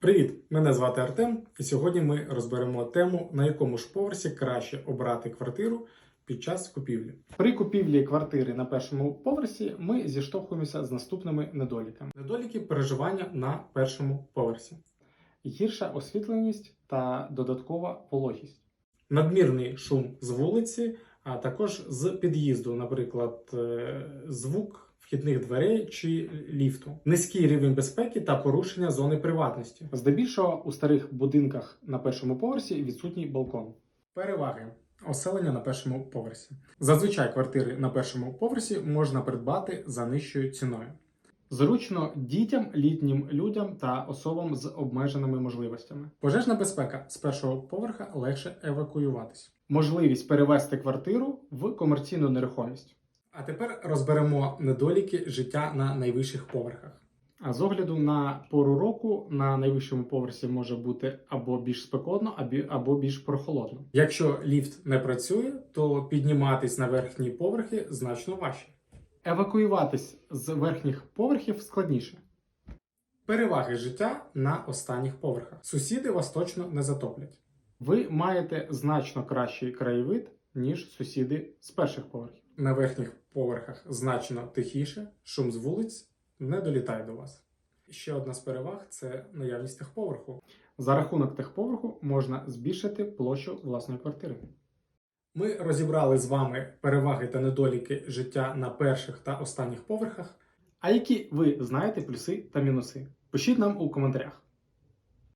Привіт! Мене звати Артем, і сьогодні ми розберемо тему, на якому ж поверсі краще обрати квартиру під час купівлі. При купівлі квартири на першому поверсі ми зіштовхуємося з наступними недоліками: недоліки переживання на першому поверсі, гірша освітленість та додаткова вологість, надмірний шум з вулиці, а також з під'їзду, наприклад, е, звук вхідних дверей чи ліфту, низький рівень безпеки та порушення зони приватності. Здебільшого у старих будинках на першому поверсі відсутній балкон. Переваги. Оселення на першому поверсі. Зазвичай квартири на першому поверсі можна придбати за нижчою ціною. Зручно дітям, літнім людям та особам з обмеженими можливостями. Пожежна безпека з першого поверха легше евакуюватись. Можливість перевести квартиру в комерційну нерухомість. А тепер розберемо недоліки життя на найвищих поверхах. А з огляду на пору року на найвищому поверсі може бути або більш спекотно, або більш прохолодно. Якщо ліфт не працює, то підніматись на верхні поверхи значно важче. Евакуюватись з верхніх поверхів складніше. Переваги життя на останніх поверхах. Сусіди вас точно не затоплять. Ви маєте значно кращий краєвид, ніж сусіди з перших поверхів. На верхніх поверхах значно тихіше, шум з вулиць не долітає до вас. Ще одна з переваг це наявність техповерху. За рахунок техповерху можна збільшити площу власної квартири. Ми розібрали з вами переваги та недоліки життя на перших та останніх поверхах. А які ви знаєте плюси та мінуси? Пишіть нам у коментарях.